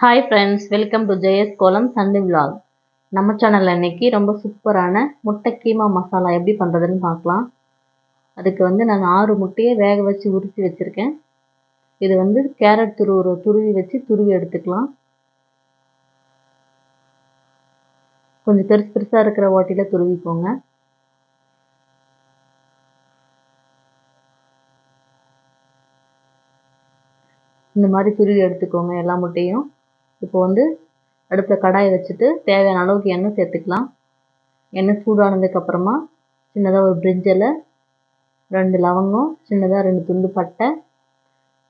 Hi friends welcome to Jayas kolam Sunday vlog. நம்ம சேனலில் இன்றைக்கி ரொம்ப சூப்பரான முட்டை கீமா மசாலா எப்படி பண்ணுறதுன்னு பார்க்கலாம். அதுக்கு வந்து நான் ஆறு முட்டையை வேக வச்சு உரித்து வச்சுருக்கேன். இது வந்து கேரட் துருவுற துருவி வச்சு துருவி எடுத்துக்கலாம். கொஞ்சம் பெருசு பெருசாக இருக்கிற ஓட்டியில் துருவிக்கோங்க. இந்த மாதிரி துருவி எடுத்துக்கோங்க எல்லா முட்டையும். இப்போ வந்து அடுப்பில் கடாயை வச்சுட்டு தேவையான அளவுக்கு எண்ணெய் சேர்த்துக்கலாம். எண்ணெய் சூடானதுக்கப்புறமா சின்னதாக ஒரு பிரிஞ்சில் ரெண்டு லவங்கம் சின்னதாக ரெண்டு துண்டு பட்டை.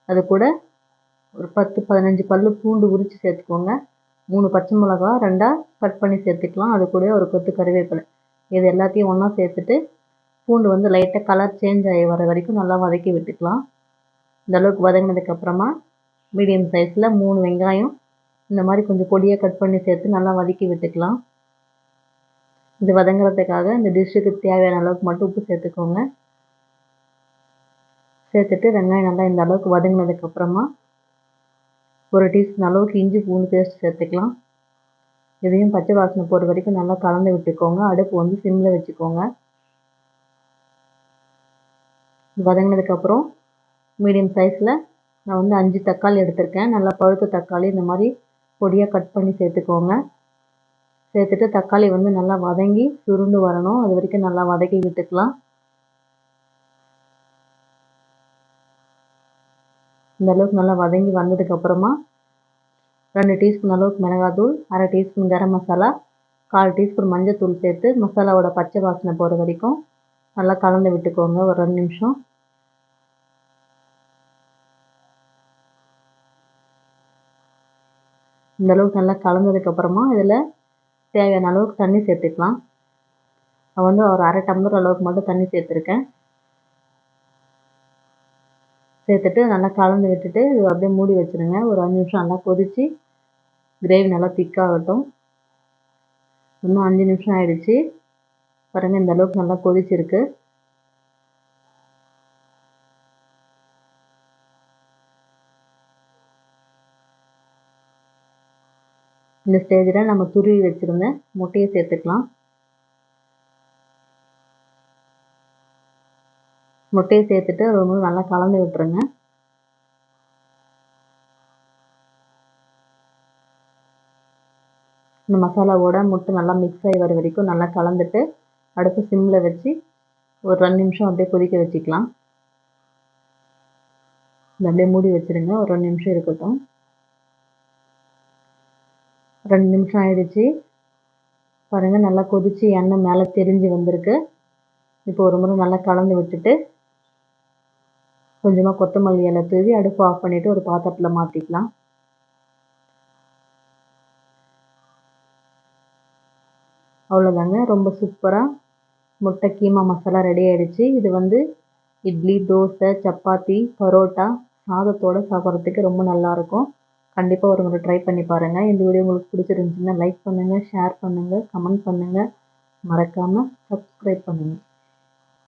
அது கூட ஒரு பத்து பதினஞ்சு பல் பூண்டு உரித்து சேர்த்துக்கோங்க. மூணு பச்சை மிளகா ரெண்டாக கட் பண்ணி சேர்த்துக்கலாம். அது கூட ஒரு கொத்து கருவேப்பிலை. இது எல்லாத்தையும் ஒன்றா சேர்த்துட்டு பூண்டு வந்து லைட்டாக கலர் சேஞ்ச் ஆகி வர வரைக்கும் நல்லா வதக்கி விட்டுக்கலாம். இந்தளவுக்கு வதங்கினதுக்கப்புறமா மீடியம் சைஸில் மூணு வெங்காயம் இந்த மாதிரி கொஞ்சம் பொடியாக கட் பண்ணி சேர்த்து நல்லா வதக்கி விட்டுக்கலாம். இது வதங்குறதுக்காக இந்த டிஷ்ஷுக்கு தேவையான அளவுக்கு மட்டும் உப்பு சேர்த்துக்கோங்க. சேர்த்துட்டு வெங்காயம் நல்லா இந்த அளவுக்கு வதங்கினதுக்கப்புறமா ஒரு டீஸ்பூன் அளவுக்கு இஞ்சி பூண்டு பேஸ்ட் சேர்த்துக்கலாம். இதையும் பச்சை வாசனை போகிற வரைக்கும் நல்லா கலந்து விட்டுக்கோங்க. அடுப்பு வந்து சிம்மில் வச்சுக்கோங்க. வதங்கினதுக்கப்புறம் மீடியம் சைஸில் நான் வந்து அஞ்சு தக்காளி எடுத்திருக்கேன். நல்லா பழுத்த தக்காளி இந்த மாதிரி பொடியாக கட் பண்ணி சேர்த்துக்கோங்க. சேர்த்துட்டு தக்காளி வந்து நல்லா வதங்கி சுருண்டு வரணும். அது வரைக்கும் நல்லா வதக்கி விட்டுக்கலாம். இந்த அளவுக்கு நல்லா வதங்கி வந்ததுக்கப்புறமா ரெண்டு டீஸ்பூன் அளவுக்கு மிளகாத்தூள் அரை டீஸ்பூன் கரம் மசாலா கால் டீஸ்பூன் மஞ்சத்தூள் சேர்த்து மசாலாவோட பச்சை வாசனை போகிற வரைக்கும் நல்லா கலந்து விட்டுக்கோங்க ஒரு ரெண்டு நிமிஷம். இந்த அளவுக்கு நல்லா கலந்ததுக்கப்புறமா இதில் தேவையான அளவுக்கு தண்ணி சேர்த்துக்கலாம். நான் வந்து ஒரு அரை டம்ளர் அளவுக்கு மட்டும் தண்ணி சேர்த்துருக்கேன். சேர்த்துட்டு நல்லா கலந்து விட்டுட்டு இது அப்படியே மூடி வச்சுருங்க. ஒரு அஞ்சு நிமிஷம் நல்லா கொதித்து கிரேவி நல்லா திக்காகட்டும் இன்னும் அஞ்சு நிமிஷம் ஆயிடுச்சு. பாருங்கள் இந்த அளவுக்கு நல்லா கொதிச்சிருக்கு. இந்த ஸ்டேஜில் நம்ம துருவி வச்சுருந்த முட்டையை சேர்த்துக்கலாம். முட்டையை சேர்த்துட்டு ரொம்ப நல்லா கலந்து விட்டுருங்க. இந்த மசாலாவோட முட்டை நல்லா மிக்ஸ் ஆகி வர வரைக்கும் நல்லா கலந்துட்டு அடுப்பு சிம்மில் வச்சு ஒரு ரெண்டு நிமிஷம் அப்படியே கொதிக்க வச்சுக்கலாம். இந்த அப்படியே மூடி வச்சுருங்க. ஒரு ரெண்டு நிமிஷம் இருக்கட்டும். ரெண்டு நிமிஷம் ஆயிடுச்சு. பாருங்கள் நல்லா கொதித்து எண்ணெய் மேலே தெரிஞ்சு வந்திருக்கு. இப்போ ஒரு முறை நல்லா கலந்து விட்டுட்டு கொஞ்சமாக கொத்தமல்லி இலை தூவி அடுப்பு ஆஃப் பண்ணிவிட்டு ஒரு பாத்திரத்தில் மாற்றிக்கலாம் அவ்வளோதாங்க ரொம்ப சூப்பராக முட்டை கீமா மசாலா ரெடி ஆகிடுச்சு இது வந்து இட்லி தோசை சப்பாத்தி பரோட்டா சாதத்தோடு சாப்பிட்றதுக்கு ரொம்ப நல்லாயிருக்கும் கண்டிப்பாக ஒரு முறை ட்ரை பண்ணி பாருங்கள் இந்த வீடியோ உங்களுக்கு பிடிச்சிருந்துச்சின்னா லைக் பண்ணுங்கள் ஷேர் பண்ணுங்கள் கமெண்ட் பண்ணுங்கள் மறக்காமல் சப்ஸ்கிரைப் பண்ணுங்கள்